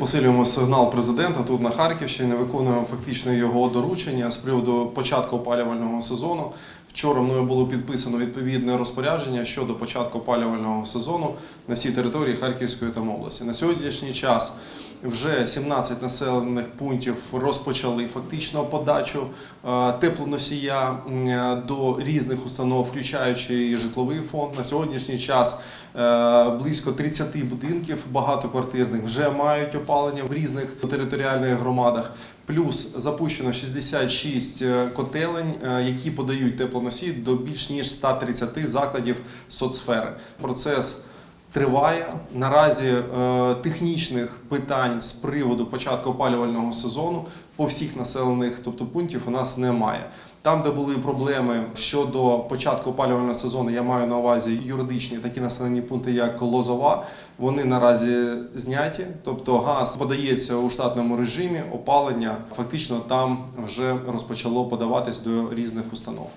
посилюємо сигнал президента тут на Харківщині, виконуємо фактично його доручення з приводу початку опалювального сезону. Вчора мною було підписано відповідне розпорядження щодо початку опалювального сезону на всій території Харківської та області. На сьогоднішній час вже 17 населених пунктів розпочали фактично подачу е, теплоносія до різних установ, включаючи і житловий фонд. На сьогоднішній час е, близько 30 будинків багатоквартирних вже мають опалення в різних територіальних громадах. Плюс запущено 66 е, котелень, які подають теплоносії до більш ніж 130 закладів соцсфери. Процес триває. Наразі е, технічних питань з приводу початку опалювального сезону по всіх населених тобто пунктів у нас немає. Там, де були проблеми щодо початку опалювального сезону, я маю на увазі юридичні такі населені пункти, як Лозова. Вони наразі зняті, тобто газ подається у штатному режимі, опалення фактично там вже розпочало подаватись до різних установ.